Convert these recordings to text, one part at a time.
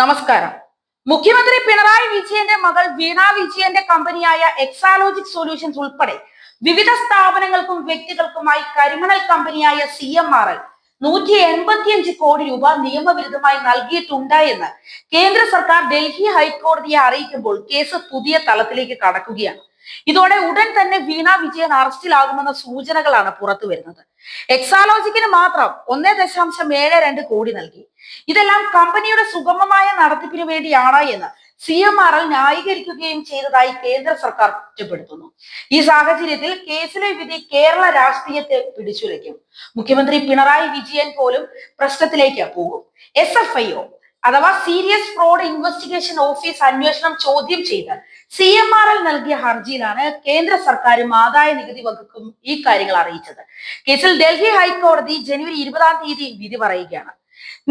നമസ്കാരം. മുഖ്യമന്ത്രി പിണറായി വിജയന്റെ മകൾ വീണ വിജയന്റെ കമ്പനിയായ എക്സാലോജിക് സൊല്യൂഷൻസ് ഉൾപ്പെടെ വിവിധ സ്ഥാപനങ്ങൾക്കും വ്യക്തികൾക്കുമായി കരിമണൽ കമ്പനിയായ സി എം ആർ എൽ നൂറ്റി എൺപത്തിയഞ്ച് കോടി രൂപ നിയമവിരുദ്ധമായി നൽകിയിട്ടുണ്ട് എന്ന് കേന്ദ്ര സർക്കാർ ഡൽഹി ഹൈക്കോടതിയെ അറിയിക്കുമ്പോൾ കേസ് പുതിയ തലത്തിലേക്ക് കടക്കുകയാണ്. ഇതോടെ ഉടൻ തന്നെ വീണ വിജയൻ അറസ്റ്റിലാകുമെന്ന സൂചനകളാണ് പുറത്തു വരുന്നത്. എക്സാലോജിക്കിന് മാത്രം ഒന്നേ ദശാംശം ഏഴ് രണ്ട് കോടി നൽകി. ഇതെല്ലാം കമ്പനിയുടെ സുഗമമായ നടത്തിപ്പിന് വേണ്ടിയാണ് എന്ന് സി എം ആർ എൽ ന്യായീകരിക്കുകയും ചെയ്തതായി കേന്ദ്ര സർക്കാർ കുറ്റപ്പെടുത്തുന്നു. ഈ സാഹചര്യത്തിൽ കേസിലെ വിധി കേരള രാഷ്ട്രീയത്തെ പിടിച്ചുലയ്ക്കും. മുഖ്യമന്ത്രി പിണറായി വിജയൻ പോലും പ്രശ്നത്തിലേക്ക് പോകും. എസ് എഫ് ഐ ഒ അഥവാ സീരിയസ് ഫ്രോഡ് ഇൻവെസ്റ്റിഗേഷൻ ഓഫീസ് അന്വേഷണം ചോദ്യം ചെയ്ത് സി എം ആർ എൽ നൽകിയ ഹർജിയിലാണ് കേന്ദ്ര സർക്കാരും ആദായ നികുതി വകുപ്പും ഈ കാര്യങ്ങൾ അറിയിച്ചത്. കേസിൽ ഡൽഹി ഹൈക്കോടതി ജനുവരി ഇരുപതാം തീയതി വിധി പറയുകയാണ്.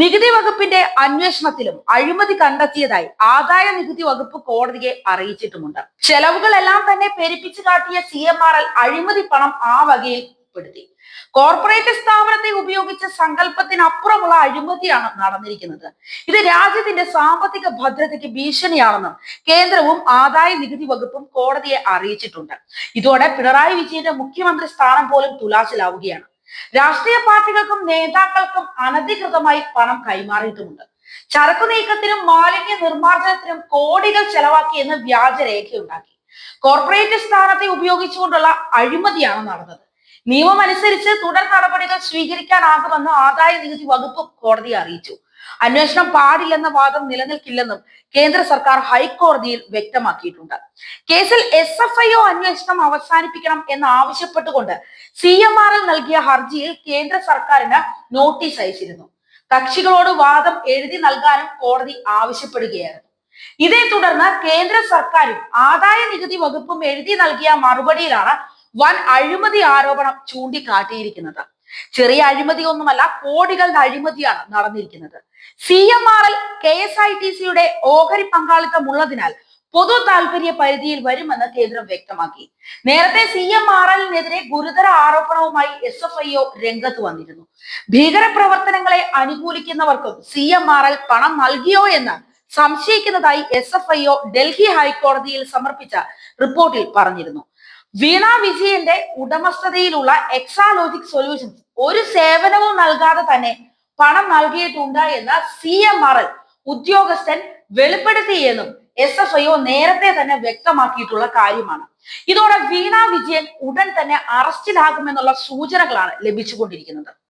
നികുതി വകുപ്പിന്റെ അന്വേഷണത്തിലും അഴിമതി കണ്ടെത്തിയതായി ആദായ നികുതി വകുപ്പ് കോടതിയെ അറിയിച്ചിട്ടുമുണ്ട്. ചെലവുകളെല്ലാം തന്നെ പെരുപ്പിച്ചു കാട്ടിയ സി എം ആർ എൽ അഴിമതി പണം ആ വകയിൽ പെടുത്തി കോർപ്പറേറ്റ് സ്ഥാപനത്തെ ഉപയോഗിച്ച സങ്കല്പത്തിനപ്പുറമുള്ള അഴിമതിയാണ് നടന്നിരിക്കുന്നത്. ഇത് രാജ്യത്തിന്റെ സാമ്പത്തിക ഭദ്രതയ്ക്ക് ഭീഷണിയാണെന്നും കേന്ദ്രവും ആദായ നികുതി വകുപ്പും കോടതിയെ അറിയിച്ചിട്ടുണ്ട്. ഇതോടെ പിണറായി വിജയന്റെ മുഖ്യമന്ത്രി സ്ഥാനം പോലും തുലാസിലാവുകയാണ്. രാഷ്ട്രീയ പാർട്ടികൾക്കും നേതാക്കൾക്കും അനധികൃതമായി പണം കൈമാറിയിട്ടുമുണ്ട്. ചരക്കു നീക്കത്തിനും മാലിന്യ നിർമ്മാർജനത്തിനും കോടികൾ ചെലവാക്കിയെന്ന് വ്യാജരേഖയുണ്ടാക്കി. കോർപ്പറേറ്റ് സ്ഥാനത്തെ ഉപയോഗിച്ചുകൊണ്ടുള്ള അഴിമതിയാണ് നടന്നത്. നിയമം അനുസരിച്ച് തുടർ നടപടികൾ സ്വീകരിക്കാനാകുമെന്ന് ആദായ നികുതി വകുപ്പ് കോടതിയെ അറിയിച്ചു. അന്വേഷണം പാടില്ലെന്ന വാദം നിലനിൽക്കില്ലെന്നും കേന്ദ്ര സർക്കാർ ഹൈക്കോടതിയിൽ വ്യക്തമാക്കിയിട്ടുണ്ട്. കേസിൽ എസ് എഫ് ഐ ഒ അന്വേഷണം അവസാനിപ്പിക്കണം എന്ന് ആവശ്യപ്പെട്ടുകൊണ്ട് സി എം ആർ എൽ നൽകിയ ഹർജിയിൽ കേന്ദ്ര സർക്കാരിന് നോട്ടീസ് അയച്ചിരുന്നു. കക്ഷികളോട് വാദം എഴുതി നൽകാനും കോടതി ആവശ്യപ്പെടുകയായിരുന്നു. ഇതേ തുടർന്ന് കേന്ദ്ര സർക്കാരും ആദായ നികുതി വകുപ്പും എഴുതി നൽകിയ മറുപടിയിലാണ് വൻ അഴിമതി ആരോപണം ചൂണ്ടിക്കാട്ടിയിരിക്കുന്നത്. ചെറിയ അഴിമതി ഒന്നുമല്ല കോടികളുടെ അഴിമതിയാണ് നടന്നിരിക്കുന്നത്. C M R L K S I T സിയുടെ ഓഹരി പങ്കാളിത്തം ഉള്ളതിനാൽ പൊതു താല്പര്യ പരിധിയിൽ വരുമെന്ന് കേന്ദ്രം വ്യക്തമാക്കി. നേരത്തെ സി എം ആർ എല്ലിനെതിരെ ഗുരുതര ആരോപണവുമായി എസ് എഫ് ഐ ഒ രംഗത്ത് വന്നിരുന്നു. ഭീകരപ്രവർത്തനങ്ങളെ അനുകൂലിക്കുന്നവർക്കും സി എം ആർ എൽ പണം നൽകിയോ എന്ന് സംശയിക്കുന്നതായി S F I O Delhi ഹൈക്കോടതിയിൽ സമർപ്പിച്ച റിപ്പോർട്ടിൽ പറഞ്ഞിരുന്നു. വീണ വിജയന്റെ ഉടമസ്ഥതയിലുള്ള എക്സാലോജിക് സൊല്യൂഷൻസ് ഒരു സേവനവും നൽകാതെ തന്നെ പണം നൽകിയിട്ടുണ്ട് എന്ന് സി എം ആർ എൽ ഉദ്യോഗസ്ഥൻ വെളിപ്പെടുത്തിയെന്നും എസ് എഫ് ഒ നേരത്തെ തന്നെ വ്യക്തമാക്കിയിട്ടുള്ള കാര്യമാണ്. ഇതോടെ വീണ വിജയൻ ഉടൻ തന്നെ അറസ്റ്റിലാകുമെന്നുള്ള സൂചനകളാണ് ലഭിച്ചുകൊണ്ടിരിക്കുന്നത്.